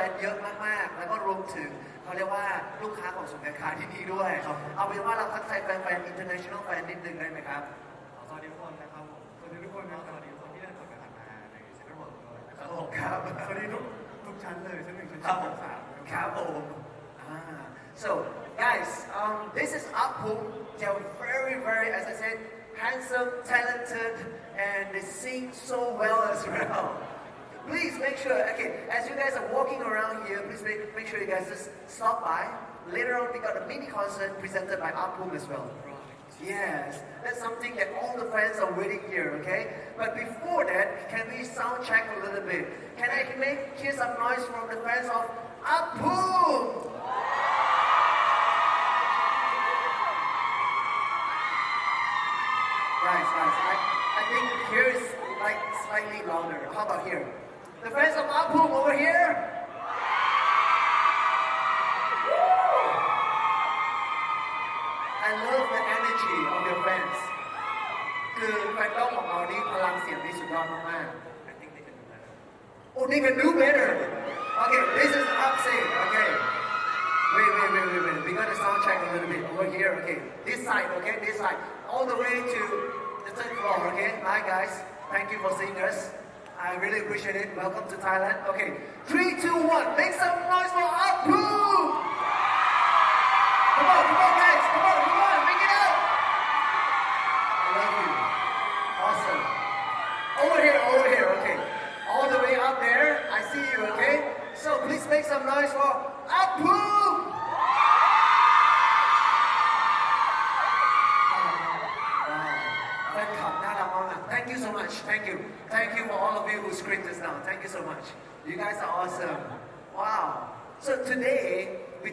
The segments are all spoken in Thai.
วันนี้มีอินเตอร์แฟนเยอะมากๆ แล้วก็รวมถึงเขาเรียกว่าลูกค้าของศูนย์การค้าที่นี่ด้วย ครับ เอาเป็นว่าเราทักทายแฟนๆ international fan นิดนึงได้ไหมครับ สวัสดีทุกคนนะครับผมสวัสดีทุกคนนะสวัสดีทุกคนที่เดินผ่านไปผ่านมาในเซ็นทรัลเวิลด์ด้วยนะคครัรับบผมครับ สวัสดีทุกทุกชั้นเลยชั้นหนึ่งชั้นครัสอบงผมชั้นสามครับผม Ah, so guys um, this is Apu they're very very as I said handsome talented and they sing so well as well please make sure okay as you guys are walking around here please make, make sure you guys just stop by later on we got a mini concert presented by Apu as well Yes, that's something that all the fans are waiting here, okay? But before that, can we sound check a little bit? Can I make hear some noise from the fans of Apu? Guys, guys, I, I think here is like slightly louder. How about here? The fans of Apu over here? I love the energy of your fans คือแฟนต้องของเรานี่พลังเสียงนี่สุดยอดมาก I think they can do better ๆ Oh, they can do better. Okay, this is upset. Okay. Wait, wait, wait, wait, wait. We gotta sound check a little bit over here. Okay, this side. Okay, this side. All the way to the third floor. Okay, hi guys. Thank you for seeing us. I really appreciate it. Welcome to Thailand. Okay, three, two, one. Make some noise for Apu. Come on, come on, guys.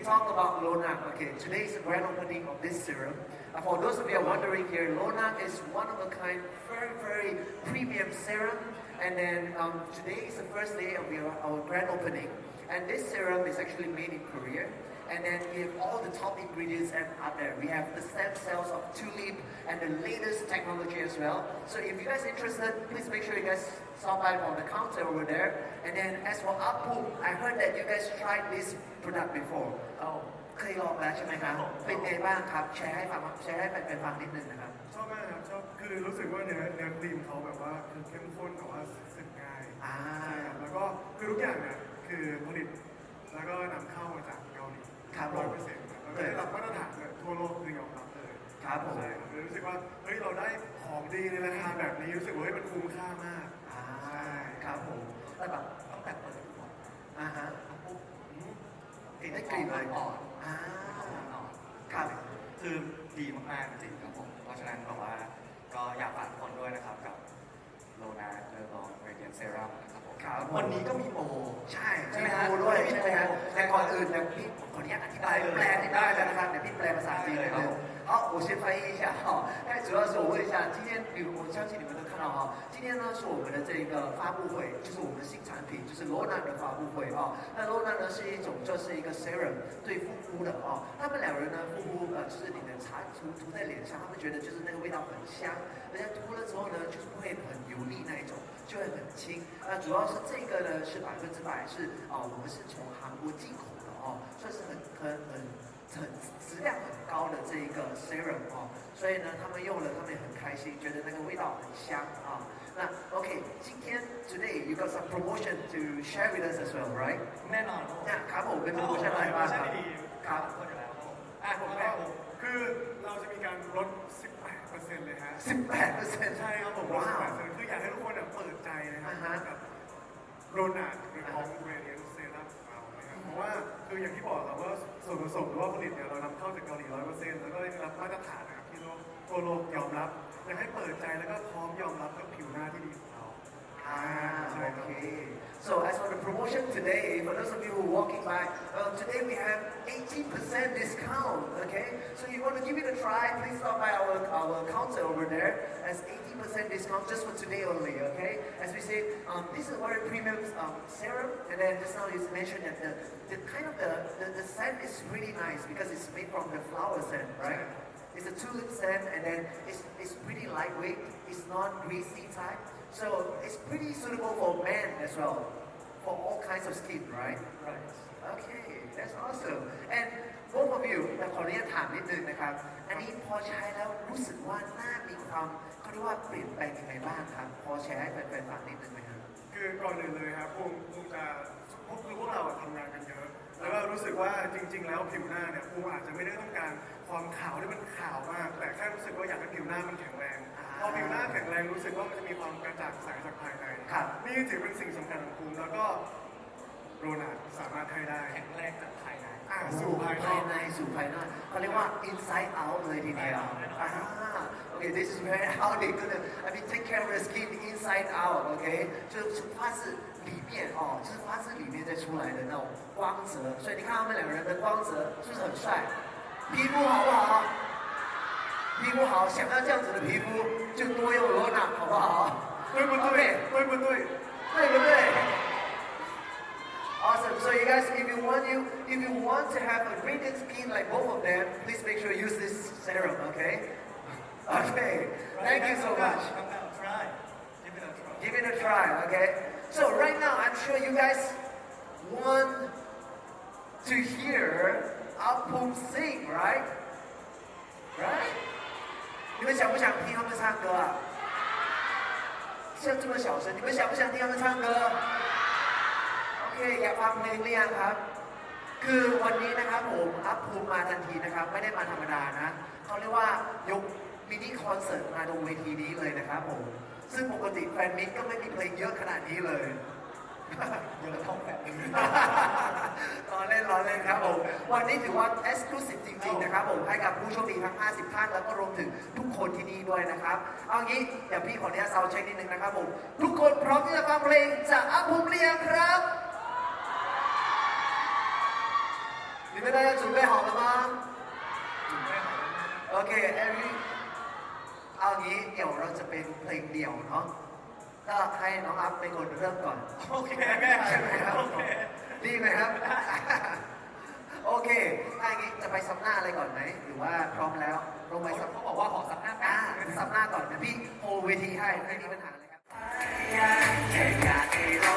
Talk about Lonak. Okay, today is the grand opening of this serum. Uh, for those of you are wondering here, Lonak is one of a kind, very very premium serum. And then um, today is the first day of your, our grand opening. And this serum is actually made in Korea. And then we have all the top ingredients and out there. We have the stem cells of tulip and the latest technology as well. So if you guys are interested, please make sure you guys stop by on the counter over there. And then as for Apu, I heard that you guys tried this product before. Oh, เคยลองแล้วใช่ไหมครับ เป็นไงบ้างครับ แชร์ให้ฟังแชร์ให้แฟนๆฟังนิดนึงนะครับ ชอบมากครับชอบคือรู้สึกว่าเนื้อเนื้อครีมเขาแบบว่าคือเข้มข้นแต่ว่าสึกง่ายอ่า ใช่ครับแล้วก็คือทุกอย่างเนี่ยคือผลิตแล้วก็นำเข้ามาจากเกาหลีครับผมร้อยเปอร์เซ็นต์แล้วก็ได้รับมาตรฐานเนี่ยทั่วโลกคือยอมรับเลยครับผม ใช่ครับเลยรู้สึกว่าเฮ้ยเราได้ของดีในราคาแบบนี้รู้สึกว่าเฮ้ยมันคุ้มค่ามากอ่าใช่ ครับผมแต่แบบตั้งแต่เปิดขวดอ่าฮะปุ๊บอืมกลิ่นได้กลิ่นเลยอ่อนอ่าอ่อนครับ คือดีมากๆจริงครับผม เพราะฉะนั้นแบบว่าก็อยากฝากทุกคนด้วยนะครับกับโลนาเดอร์ลองเรเดียนเซรั่มนะครับผมครับวันนี้ก็มีโปรใช่ใช่ใช่ไหไหมมฮะฮะด้วยมีใช่ไหมฮะโปรแต่ก่อนอื่นเนี่ยพี่ขออนุญาตอธิบายได้เลยแปลให้ได้แล้วนะครับเดี๋ยวพี่แปลภาษาจีนเลยครับ 好，我先翻译一下哈。但主要是我问一下，今天你我相信你们都看到哈，今天呢是我们的这一个发布会，就是我们的新产品，就是 Lona 的发布会啊。那 Lona 呢是一种就是一个 serum 对护肤的啊。他们两人呢护肤呃就是你的擦涂涂在脸上，他们觉得就是那个味道很香，而且涂了之后呢就是不会很油腻那一种。就会很轻。那主要是这个呢是百分之百是哦，我们是从韩国进口的哦，算是很很很质量很高的这一个 serum 哦，所以呢他们用了，他们也很开心，觉得那个味道很香啊。那 OK，今天 today you got some promotion to share with us as well, right？ แน่นอนครับผม นะครับผมเป็นโปรโมชั่นอะไรบ้างครับ ดี ครับ ทุกคนอยู่แล้วครับผม อ่ะผมก็คือเราจะมีการลด 18%เลยฮะ 18เปอร์เซ็นต์ ใช่ครับผม ว้าว 18%คืออยากให้ทุกคนเนี่ยเปิดใจนะครับ อ่าฮะ กับโรนาหรือของเวเรีย ว่าคืออย่างที่บอกครับว่าส่วนผสมหรือว่าผลิตเนี่ยเรานำเข้าจากเกาหลีร้อยเปอร์เซ็นต์แล้วก็ได้รับมาตรฐานนะครับที่โลกทั่วโลกยอมรับอยากให้เปิดใจแล้วก็พร้อมยอมรับกับ So as for the promotion today, for those of you who are walking by, um, today we have 18% discount, okay? So you want to give it a try, please stop by our, our counter over there as 18% discount just for today only, okay? As we say, um, this is a very premium um, serum, and then just now you mentioned that the, the kind of the, the, the scent is really nice because it's made from the flower scent, right? It's a tulip scent and then it's, it's pretty lightweight. It's not greasy type. So it's pretty suitable for men as well. for all kinds of skin right right Okay that's awesome and both of you แต่ขออนุญาตถามนิดนึงนะครับ อันนี้พอใช้แล้วรู้สึกว่าหน้ามีความเขาเรียกว่าเปลี่ยนแปลงยังไงบ้างครับ พอแชร์ให้แฟนๆฟังนิดนึงไหมครับ คือก่อนอื่นเลยครับภูมิภูมิจะพวกคือพวกเราอะทำงานกันเยอะ แล้วก็รู้สึกว่าจริง ๆ แล้วผิวหน้าเนี่ยภูมิอาจจะไม่ได้ต้องการความขาวที่มันขาวมาก แต่แค่รู้สึกว่าอยากให้ผิวหน้ามันแข็งแรง อ่า พอผิวหน้าแข็งแรงรู้สึกว่ามันจะมีความกระจ่างใสจากภายใน ครับ นี่ถือเป็นสิ่งสำคัญของภูมิแล้วก็โรนัทสามารถให้ได้ แข็งแรงจากภายใน อ่า สู่ สู่ภา ภาย ย นอก ในสู่ภายนอกเขาเรียกว่า inside out เลยทีเดียว Inside out อ่า Okay this is very how they gonna I mean take care of the skin inside out Okay 就是发自 里面哦就是发自里面再出来的那种光泽所以你看他们两个人的光泽是不是很帅皮肤好不好皮肤好想要这样子的皮肤就多用罗娜好不好对不对？对不对？对不对 Awesome. So you guys, if you want you, if you want to have a radiant skin like both of them, please make sure you use this serum. Okay. Okay. Thank you so much. Come down, try. Give it a try. Give it a try. Okay. So right now, I'm sure you guys want to hear Apum sing, right? Right? 你们想不想听他们唱歌啊？像这么小声，你们想不想听他们唱歌？โอเคอยากฟังเพลงหรือยังครับ คือวันนี้นะครับผมอัพภูมิมาทันทีนะครับ ไม่ได้มาธรรมดานะเขาเรียกว่ายกมินิคอนเสิร์ตมาตรงเวทีนี้เลยนะครับผม ซึ่งปกติแฟนมิตก็ไม่มีเพลงเยอะขนาดนี้เลย เยอะเท่าแบบนี้ รอเล่นรอเล่นครับผม วันนี้ถือว่า exclusive จริง ๆ นะครับผม ให้กับผู้โชคดีทั้ง 50 ท่าน แล้วก็รวมถึงทุกคนที่นี่ด้วยนะครับ เอางี้ เดี๋ยวพี่ขออนุญาตเซาเช็คนิดนึงนะครับผม ทุกคนพร้อมที่จะฟังเพลงจากอัพภูมิหรือยังครับ 你们大家准备好了吗 โอเค every เอางี้เดี๋ยวเราจะเป็นเพลงเดี่ยวเนาะก็ให้น้องอัพเป็นคนเริ่มก่อนโอเคใช่ไหมครับโอเคดีไหมครับ โอเคถ้าอย่างนี้จะไปซับหน้าอะไรก่อนไหมหรือว่าพร้อมแล้วลงไปซับเขาบอกว่าขอสับหน้าแป๊อ่าบซับหน้าก่อนนะพี่โฮเวทีให้ไม่มีปัญหาเลยครับ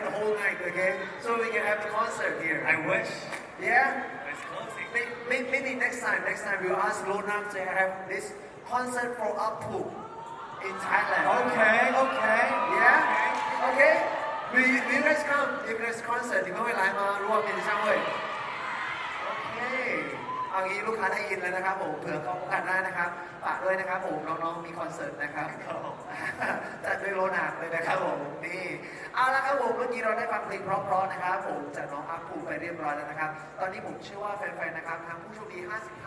the whole night, okay? So we can have the concert here. I wish. Yeah? It's closing. Maybe, maybe next time, next time we'll ask Lonam to have this concert for Appu in Thailand. Okay, okay. Yeah? Okay? Will you, will you guys come? to there's concert, you know, like, Okay. เอางี้ลูกค้าได้ยินแล้วนะครับผมเผื่อเขาโอกาสหน้านะครับฝากด้วยนะครับผมน้องๆมีคอนเสิร์ตนะครับจัดด้วยโลหนักเลยนะครับผมนี่เอาละครับผมเมื่อกี้เราได้ฟังเพลงเพราะๆนะครับผมจากน้องอัพภูไปเรียบร้อยแล้วนะครับ ตอนนี้ผมเชื่อว่าแฟนๆนะครับทางผู้โชคดี 55